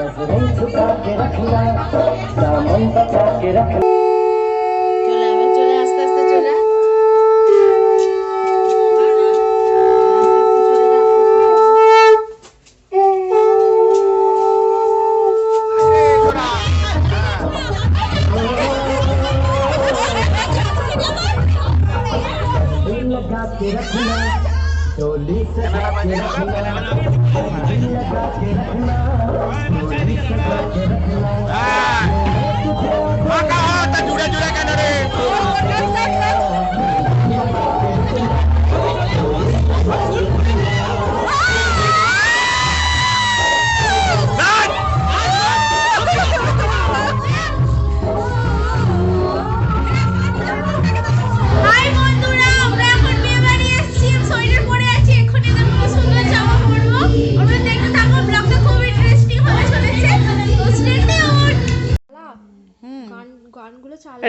नज़रें झुका के रखना बचा के रखना। के रखना डोली सजा के रखना दिल लगा के रखना डोली सजा के रखना হাই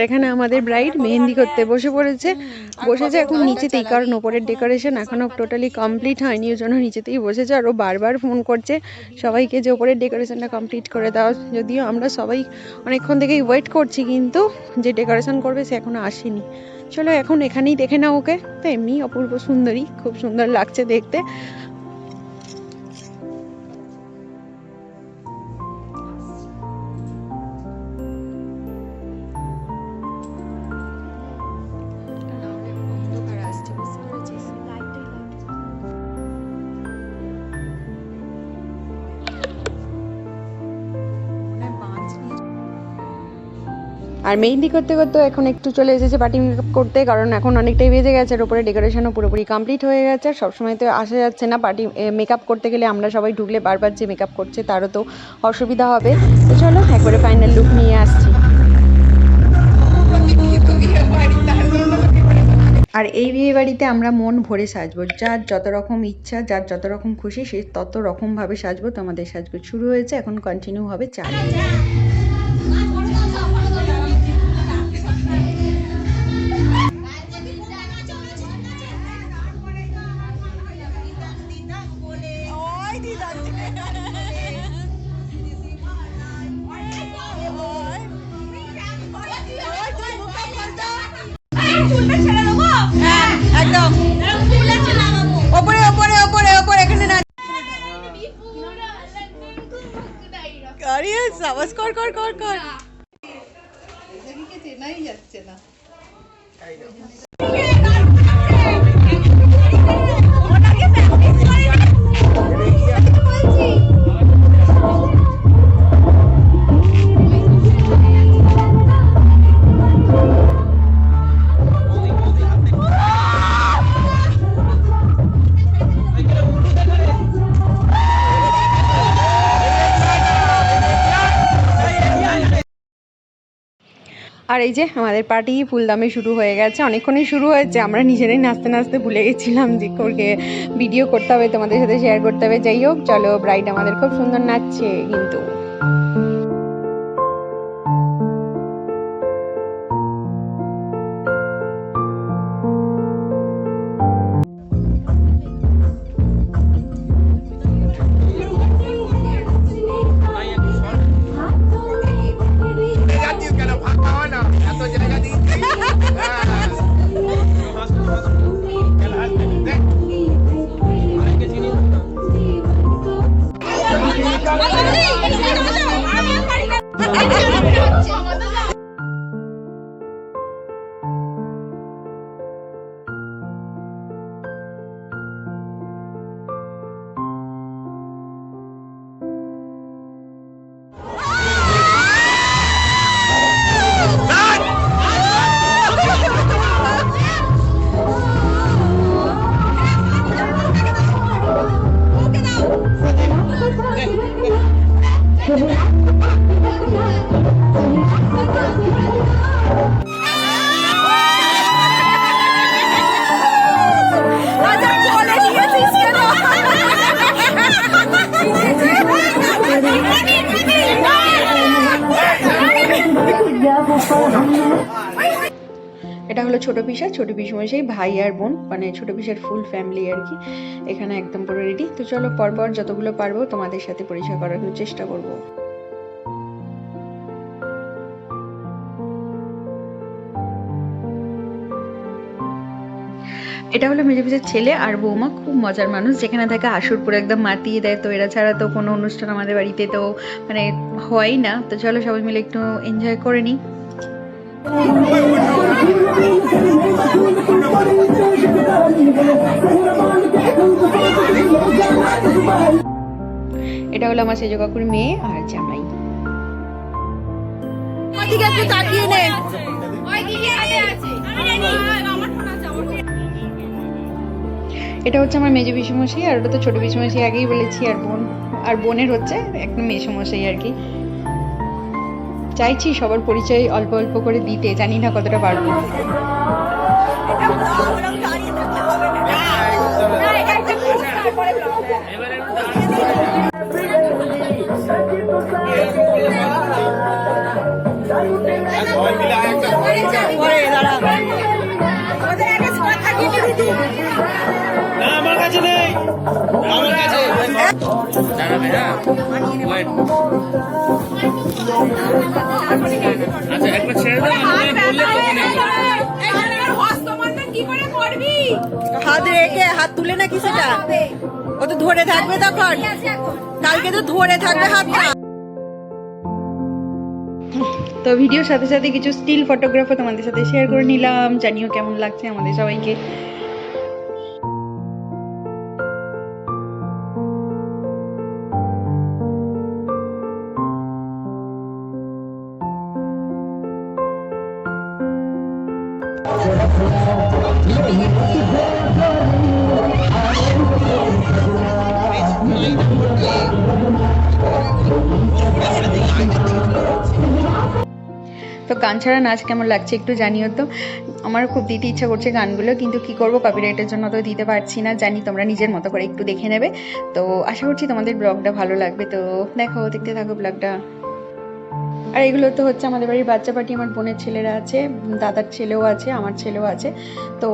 এখানে আমাদের ব্রাইড মেহেন্দি করতে বসে পড়েছে। বসেছে এখন নিচেতেই, কারণ ওপরের ডেকোরেশন এখনও টোটালি কমপ্লিট হয়নি, ওই জন্য নিচেতেই বসেছে। আর ও বারবার ফোন করছে, সবাইকে যে ওপরের ডেকোরেশনটা কমপ্লিট করে দাও। যদিও আমরা সবাই অনেকক্ষণ থেকেই ওয়েট করছি, কিন্তু যে ডেকোরেশন করবে সে এখনও আসেনি। চলো এখন এখানেই দেখে নাও ওকে। তো এমনি অপূর্ব সুন্দরী, খুব সুন্দর লাগছে দেখতে। আর মেহেন্দি করতে করতে এখন একটু চলে এসেছে পার্টি মেকআপ করতে, কারণ এখন অনেকটাই বেজে গেছে আর ওপরে ডেকোরেশনও পুরোপুরি কমপ্লিট হয়ে গেছে। আর সবসময় তো আসা যাচ্ছে না পার্টি মেকআপ করতে গেলে আমরা সবাই ঢুকলে বারবার যে মেকআপ করছে তারও তো অসুবিধা হবে। তো চলো, একবারে ফাইনাল লুক নিয়ে আসছি। আর এই বিয়ে বাড়িতে আমরা মন ভরে সাজবো। যার যত রকম ইচ্ছা, যার যত রকম খুশি, সে তত রকমভাবে সাজবো। তোমাদের সাজগোজ শুরু হয়েছে, এখন কন্টিনিউ হবে চার একদম ওপরে ওপরে ওপরে ওপরে এখানে না। আরে সাবাস কর কর কর কর আর এই যে আমাদের পার্টি ফুলদামে শুরু হয়ে গেছে, অনেকক্ষণই শুরু হয়েছে। আমরা নিজেরাই নাচতে নাচতে ভুলে গেছিলাম যে করকে ভিডিও করতে হবে, তোমাদের সাথে শেয়ার করতে হবে। যাই হোক, চলো ব্রাইড আমাদের খুব সুন্দর নাচছে কিন্তু। ছোট পিসা, ছোট পিসমশাই, ভাই আর বোন মানে ছোট পিসার ফুল ফ্যামিলি আর কি। এখানে একদম পুরো রেডি তো চলো পরপর যতগুলো পারব তোমাদের সাথে পরিচয় করার চেষ্টা করব। এটা হলো মেজে পিসের ছেলে আর বৌমা, খুব মজার মানুষ। যেখানে থাকে আসর পুরো একদম মাতিয়ে দেয়। তো এরা ছাড়া তো কোনো অনুষ্ঠান আমাদের বাড়িতে তো মানে হয় না। তো চলো সবাই মিলে একটু এনজয় করে নিই। এটা হলো আমার সেজো কাকুর মেয়ে আর জামাই। তাকিয়ে নে। এটা হচ্ছে আমার মেজো পিসমশাই আর ওটা তো ছোট পিসমশাই আগেই বলেছি আর বোন আর বোনের হচ্ছে একদম মেসমশাই আর কি। চাইছি সবার পরিচয় অল্প অল্প করে দিতে জানি না কতটা পারব। হাত রেখে, হাত তুলে নাকি সেটা? ও তো ধরে থাকবে তখন। কালকে তো ধরে থাকবে হাতটা। তো ভিডিওর সাথে সাথে কিছু স্টিল ফটোগ্রাফও তোমাদের সাথে শেয়ার করে নিলাম। জানিও কেমন লাগছে আমাদের সবাইকে। তো গান ছাড়া নাচ কেমন লাগছে একটু জানিও তো। আমার খুব দিতে ইচ্ছা করছে গানগুলো, কিন্তু কি করব? কপিরাইটের জন্য তো দিতে পারছি না। জানি তোমরা নিজের মতো করে একটু দেখে নেবে। তো আশা করছি তোমাদের ব্লগটা ভালো লাগবে। তো দেখো, দেখতে থাকো ব্লগটা আর এগুলো তো হচ্ছে আমাদের বাড়ির বাচ্চা পার্টি, আমার বোনের ছেলেরা আছে, দাদার ছেলেও আছে, আমার ছেলেও আছে। তো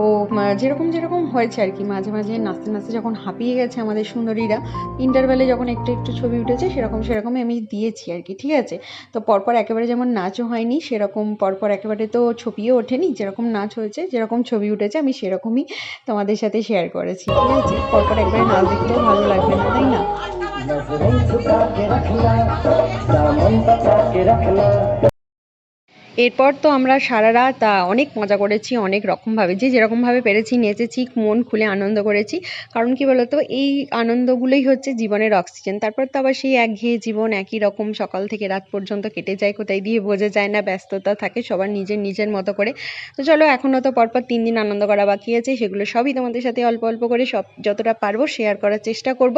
যেরকম যেরকম হয়েছে আর কি, মাঝে মাঝে নাচতে নাচতে যখন হাঁপিয়ে গেছে আমাদের সুন্দরীরা ইন্টারভেলে যখন একটু একটু ছবি উঠেছে, সেরকম সেরকমই আমি দিয়েছি আর কি, ঠিক আছে? তো পরপর একেবারে যেমন নাচও হয়নি, সেরকম পরপর একেবারে তো ছবিও ওঠেনি, যেরকম নাচ হয়েছে, যেরকম ছবি উঠেছে, আমি সেরকমই তোমাদের সাথে শেয়ার করেছি, ঠিক আছে? পরপর একবারে নাচ দেখতেও ভালো লাগবে না, তাই না? नज़रें छुपा के रखना दामन बचा के रखना। এরপর তো আমরা সারা রাত অনেক মজা করেছি, অনেক রকমভাবে। যে যেরকমভাবে পেরেছি, নেচেছি, মন খুলে আনন্দ করেছি। কারণ কি বলতো, এই আনন্দগুলোই হচ্ছে জীবনের অক্সিজেন। তারপর তো আবার সেই একঘেয়ে জীবন, একই রকম সকাল থেকে রাত পর্যন্ত কেটে যায়, কোথায় দিয়ে বোঝা যায় না, ব্যস্ততা থাকে সবার নিজের নিজের মতো করে। তো চলো, এখনও তো পরপর তিন দিন আনন্দ করা বাকি আছে, সেগুলো সবই তোমাদের সাথে অল্প অল্প করে সব যতটা পারব শেয়ার করার চেষ্টা করব।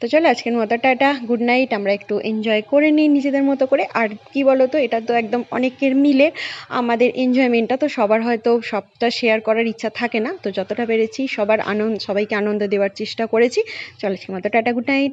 তো চলো, আজকের মতো টাটা গুড নাইট আমরা একটু এনজয় করে নিই নিজেদের মতো করে। আর কি বলতো, এটা তো একদম অনেকের মিলে আমাদের এনজয়মেন্টটা তো সবার হয়তো সবটা শেয়ার করার ইচ্ছা থাকে না। তো যতটা পেরেছি সবার আনন্দ, সবাইকে আনন্দ দেওয়ার চেষ্টা করেছি। চলো আজকের মতো, টাটা গুড নাইট